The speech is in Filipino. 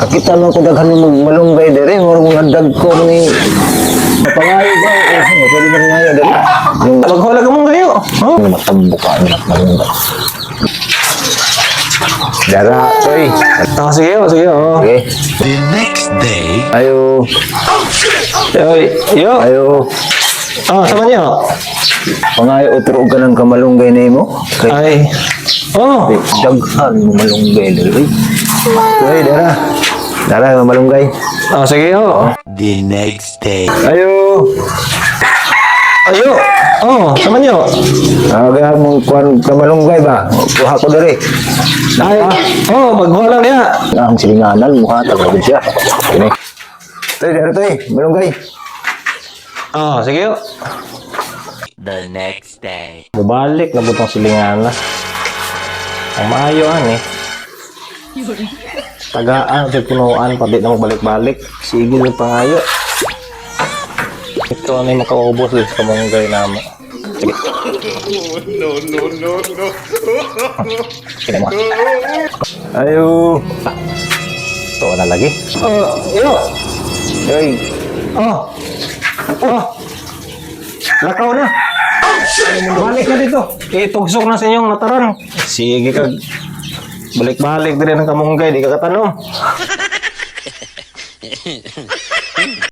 Kakita man ko daghan mo malunggay dere, mo mga dag ko ni Papangayo ba? Eh, pwede ba ngayo dere? Yung Maghulag mo kayo. Oh. Yung matambo ka anak malunggay. Dara, toy. Ah, sige, oh, sige, oh. Okay. The next day, Ayo, Yoy, yo. ayo. Oh, sama niyo. Pangayo utro ka ng kamalunggay nimo. Kay Ay. Oh. daghan mo malunggay dere. Toy, dara. Dara nga malunggay. Oh, sige, oh. the next day, Ayo. Ayo. Oh, sama niyo. Aga mong kuan kamalunggay ba? Kuha ko dere. Ay. Oh, maghulag niya. Ang silinganan mukha talaga siya. Ini. Toy, dara toy, malunggay. Oh, sige, oh. the next day, Bubalik na butong silingan na. Ang maayo an eh. Tagaan, sa punuan, pati na magbalik-balik. Sige yung pangayo. Ito ano yung makaubos din sa kamunggay na mo. Sige. No, no, no, no. Sige mo. Ayo. Ito na lagi. Oh. Toy. Oh. Oh. Lakaw na. Balik na dito. Itugsok na sa inyong nataran. Sige kag balik-balik din ng kamunggay, di ka katanom.